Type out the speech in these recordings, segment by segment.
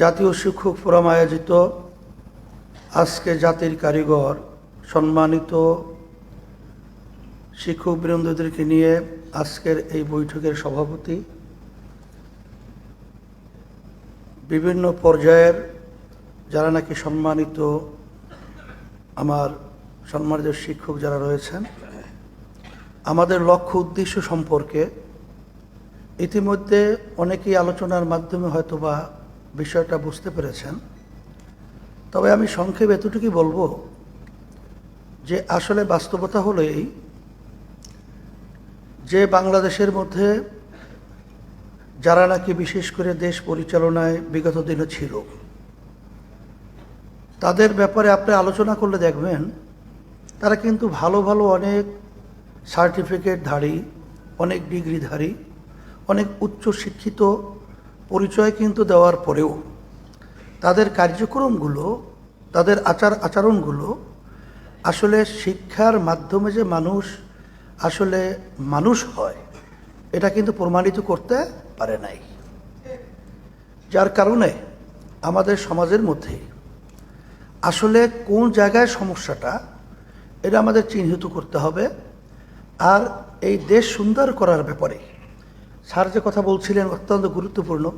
জাতীয় শিক্ষক ফোরাম আয়োজিত। আজকে জাতির কারিগর, সম্মানিত শিক্ষক বৃন্দদেরকে নিয়ে আজকের এই বৈঠকের সভাপতি। বিভিন্ন পর্যায়ের যারা নাকি সম্মানিত আমার সম্মানিত শিক্ষক যারা রয়েছেন, আমাদের লক্ষ্য উদ্দেশ্য সম্পর্কে ইতিমধ্যে অনেকেই আলোচনার মাধ্যমে হয়তোবা বিষয়টা বুঝতে পেরেছেন। তবে আমি সংক্ষেপে এতটুকুই বলব যে আসলে বাস্তবতা হলো এই যে বাংলাদেশের মধ্যে যারা নাকি বিশেষ করে দেশ পরিচালনায় বিগত দিনে ছিল, তাদের ব্যাপারে আপনি আলোচনা করলে দেখবেন তারা কিন্তু ভালো ভালো অনেক সার্টিফিকেটধারী অনেক ডিগ্রিধারী, অনেক উচ্চ শিক্ষিত পরিচয় কিন্তু দেওয়ার পরেও তাদের কার্যক্রমগুলো, তাদের আচার আচরণগুলো আসলে শিক্ষার মাধ্যমে যে মানুষ আসলে মানুষ হয়, এটা কিন্তু প্রমাণিত করতে পারে নাই। যার কারণে আমাদের সমাজের মধ্যে আসলে কোন জায়গায় সমস্যাটা, এটা আমাদের চিহ্নিত করতে হবে। আর এই দেশ সুন্দর করার ব্যাপারে স্যার যে কথা বলছিলেন অত্যন্ত গুরুত্বপূর্ণ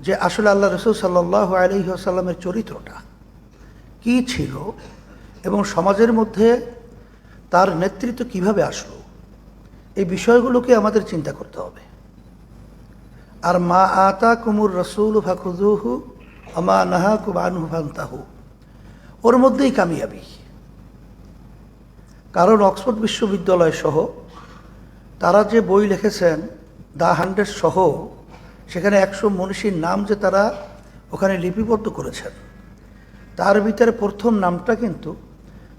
যে আসলে আল্লাহ রসুল সাল্লাহ আলহিহাসাল্লামের চরিত্রটা কি ছিল এবং সমাজের মধ্যে তার নেতৃত্ব কীভাবে আসলো, এই বিষয়গুলোকে আমাদের চিন্তা করতে হবে। আর মা আতা কুমুর রসুল ফাকুজুহু আমা নাহা কুবানহু ফান্তাহু। ওর মধ্যেই কামিয়াবি। কারণ অক্সফোর্ড বিশ্ববিদ্যালয় সহ তারা যে বই লিখেছেন দ্য হান্ড্রেড সহ সেখানে একশো মনীষীর নাম যে তারা ওখানে লিপিবদ্ধ করেছেন, তার ভিতরে প্রথম নামটা কিন্তু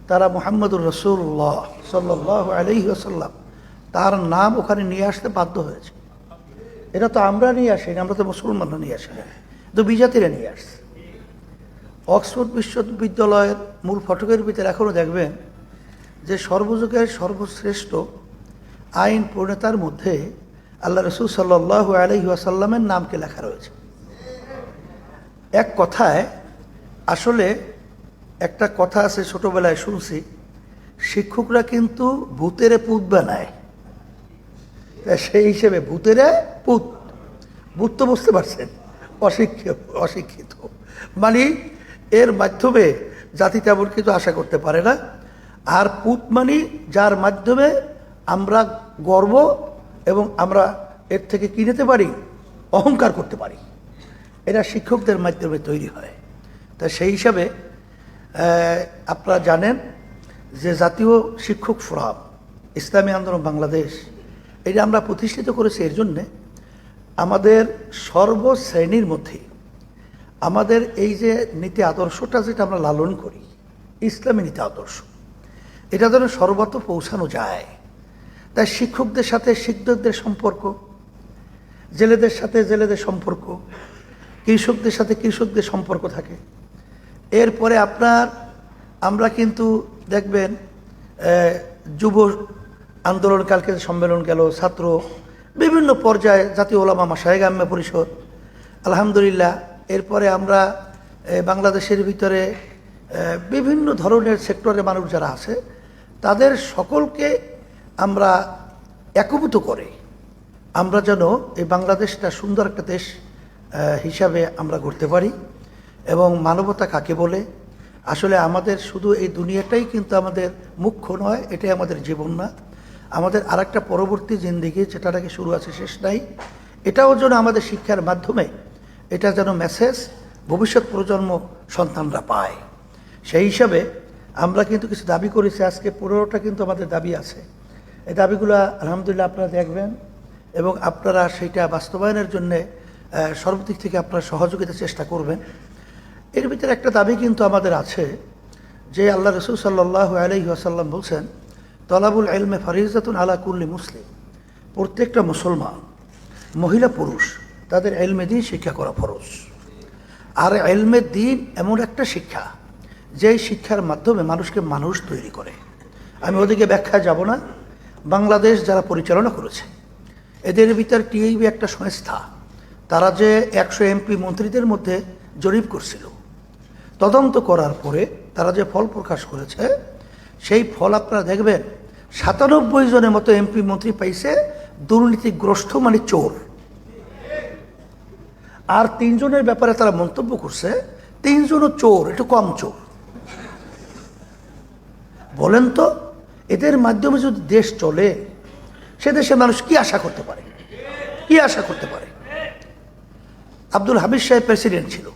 তারা মোহাম্মদুর রসুল্লাহ সাল্লাহ আলহি আসাল্লাম তার নাম ওখানে নিয়ে আসতে বাধ্য হয়েছে। এটা তো আমরা নিয়ে আসিনি আমরা তো মুসলমানরা নিয়ে আসি তো বিজাতিরা নিয়ে আসছে। অক্সফোর্ড বিশ্ববিদ্যালয়ের মূল ফটকের ভিতরে এখনও দেখবেন যে সর্বযুগের সর্বশ্রেষ্ঠ আইন প্রণেতার মধ্যে আল্লাহ রসুল সাল্লাহ আলহি আসাল্লামের নামকে লেখা রয়েছে। এক কথায়, আসলে একটা কথা আছে ছোটবেলায় শুনছি, শিক্ষকরা কিন্তু ভূতেরে পুত বানায়। সেই হিসেবে ভূতেরে পুত। ভূত তো বুঝতে পারছেন, অশিক্ষিত অশিক্ষিত। মানে এর মাধ্যমে জাতি তেমন কিছু আশা করতে পারে না। আর পুত মানে যার মাধ্যমে আমরা গর্ব এবং আমরা এর থেকে কি নিতে পারি? অহংকার করতে পারি। এটা শিক্ষকদের মাধ্যমে তৈরি হয়। তা সেই হিসাবে আপনারা জানেন যে জাতীয় শিক্ষক ফোরাম, ইসলামী আন্দোলন বাংলাদেশ, এটা আমরা প্রতিষ্ঠিত করেছি এর জন্যে আমাদের সর্বশ্রেণীর মধ্যে। আমাদের এই যে নীতি আদর্শটা যেটা আমরা লালন করি, ইসলামী নীতি আদর্শ, এটা যেন সর্বত্র পৌঁছানো যায়। তাই শিক্ষকদের সাথে শিক্ষকদের সম্পর্ক, জেলেদের সাথে জেলেদের সম্পর্ক, কৃষকদের সাথে কৃষকদের সম্পর্ক থাকে। এরপরে আপনার, আমরা কিন্তু দেখবেন যুব আন্দোলনকালকে সম্মেলন গেল, ছাত্র, বিভিন্ন পর্যায়ে জাতীয় ওলামা মাসায়গাম্যা পরিষদ, আলহামদুলিল্লাহ। এরপরে আমরা বাংলাদেশের ভিতরে বিভিন্ন ধরনের সেক্টরে মানুষ যারা আছে, তাদের সকলকে আমরা একভূত করে, আমরা যেন এই বাংলাদেশটা সুন্দর একটা দেশ হিসাবে আমরা গড়তে পারি এবং মানবতা কাকে বলে? আসলে আমাদের শুধু এই দুনিয়াটাই কিন্তু আমাদের মুখ্য নয়, এটাই আমাদের জীবন না। আমাদের আর একটা পরবর্তী জিন্দিগি যেটা নাকি শুরু আছে, শেষ নাই। এটাও যেন আমাদের শিক্ষার মাধ্যমে এটা যেন মেসেজ ভবিষ্যৎ প্রজন্ম সন্তানরা পায়। সেই হিসাবে আমরা কিন্তু কিছু দাবি করেছি, আজকে পনেরোটা কিন্তু আমাদের দাবি আছে। এই দাবিগুলো আলহামদুলিল্লাহ আপনারা দেখবেন এবং আপনারা সেইটা বাস্তবায়নের জন্যে সর্বদিক থেকে আপনারা সহযোগিতার চেষ্টা করবেন। এর ভিতরে একটা দাবি কিন্তু আমাদের আছে যে আল্লাহ রসুল সাল্লাহ আলহি আসাল্লাম বলছেন, তলাবুল এলমে ফারিজাতুন আলা কুল্লি মুসলিম। প্রত্যেকটা মুসলমান, মহিলা, পুরুষ, তাদের এলমে দিন শিক্ষা করা ফরজ। আর এলমে দিন এমন একটা শিক্ষা, যেই শিক্ষার মাধ্যমে মানুষকে মানুষ তৈরি করে। আমি ওদিকে ব্যাখ্যা যাব না। বাংলাদেশ যারা পরিচালনা করেছে, এদের ভিতর টিআইবি একটা সংস্থা, তারা যে একশো এমপি মন্ত্রীদের মধ্যে জরিপ করছিল। তদন্ত করার পরে তারা যে ফল প্রকাশ করেছে, সেই ফল আপনারা দেখবেন, সাতানব্বই জনের মতো এমপি মন্ত্রী পাইছে দুর্নীতিগ্রস্ত মানে চোর। আর তিনজনের ব্যাপারে তারা মন্তব্য করছে, তিনজনও চোর, একটু কম চোর। বলেন তো এদের মাধ্যমে যদি দেশ চলে, সে দেশে মানুষ কি আশা করতে পারে? কি আশা করতে পারে? আব্দুল হামিদ সাহেব প্রেসিডেন্ট ছিল।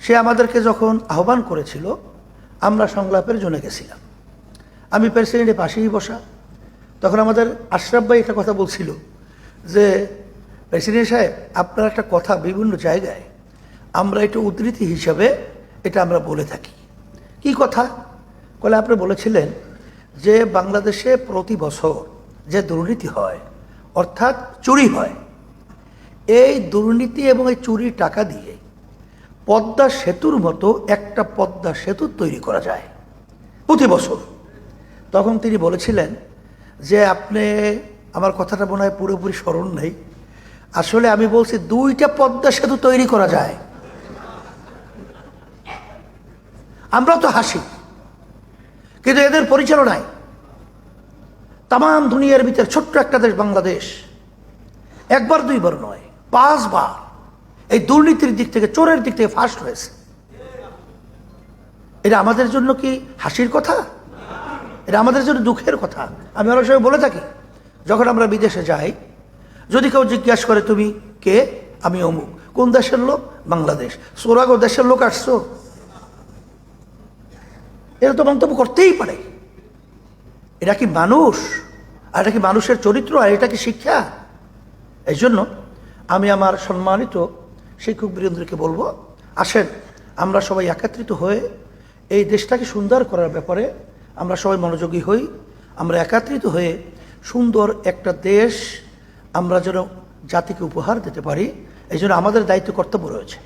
সে আমাদেরকে যখন আহ্বান করেছিল, আমরা সংলাপের জন্য গেছিলাম। আমি প্রেসিডেন্টের পাশেই বসা। তখন আমাদের আশরাফ ভাই একটা কথা বলছিল যে, প্রেসিডেন্ট সাহেব, আপনার একটা কথা বিভিন্ন জায়গায়, আমরা একটু উদ্ধৃতি হিসাবে এটা আমরা বলে থাকি। কি কথা? কলে আপনি বলেছিলেন যে বাংলাদেশে প্রতি বছর যে দুর্নীতি হয়, অর্থাৎ চুরি হয়, এই দুর্নীতি এবং এই চুরির টাকা দিয়ে পদ্মা সেতুর মতো একটা পদ্মা সেতু তৈরি করা যায় প্রতি বছর। তখন তিনি বলেছিলেন যে, আপনি, আমার কথাটা মনে হয় পুরোপুরি স্মরণ নেই। আসলে আমি বলছি দুইটা পদ্মা সেতু তৈরি করা যায়। আমরা তো হাসি। কিন্তু এদের পরিচালনায় তাম দুনিয়ার ভিতরে ছোট্ট একটা দেশ বাংলাদেশ। একবার দুইবার নয়, পাঁচবার। এই দুর্নীতির দিক থেকে, চোরের দিক থেকে ফার্স্ট হয়েছে। এটা আমাদের জন্য কি হাসির কথা? এটা আমাদের জন্য দুঃখের কথা। আমি অনেক সময় বলে থাকি, যখন আমরা বিদেশে যাই, যদি কেউ জিজ্ঞাসা করে, তুমি কে? আমি অমুক। কোন দেশের লোক? বাংলাদেশ। সোরাগো দেশের লোক আসছো? এরা তো মন্তব্য করতেই পারে। এটা কি মানুষ? আর এটা কি মানুষের চরিত্র? আর এটা কি শিক্ষা? এই জন্য আমি আমার সম্মানিত শিক্ষক বীরেন্দ্রকে বলব, আসেন আমরা সবাই একত্রিত হয়ে এই দেশটাকে সুন্দর করার ব্যাপারে আমরা সবাই মনোযোগী হই। আমরা একত্রিত হয়ে সুন্দর একটা দেশ আমরা যেন জাতিকে উপহার দিতে পারি এই জন্য আমাদের দায়িত্ব কর্তব্য রয়েছে।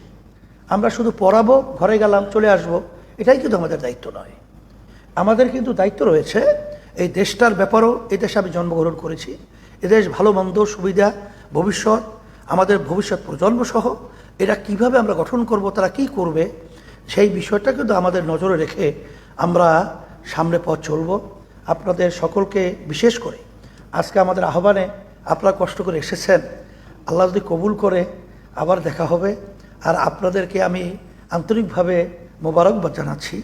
আমরা শুধু পড়াবো, ঘরে গেলাম, চলে আসব। এটাই কিন্তু আমাদের দায়িত্ব নয়। আমাদের কিন্তু দায়িত্ব রয়েছে এই দেশটার ব্যাপারও, এই দেশে আমি জন্মগ্রহণ করেছি এদেশ ভালো, মন্দ, সুবিধা, ভবিষ্যৎ, আমাদের ভবিষ্যৎ প্রজন্ম সহ, এরা কীভাবে আমরা গঠন করব, তারা কি করবে, সেই বিষয়টা কিন্তু আমাদের নজরে রেখে আমরা সামনে পথ চলব। আপনাদের সকলকে বিশেষ করে আজকে আমাদের আহ্বানে আপনারা কষ্ট করে এসেছেন। আল্লাহ যদি কবুল করে, আবার দেখা হবে। আর আপনাদেরকে আমি আন্তরিকভাবে মোবারকবাদ জানাচ্ছি।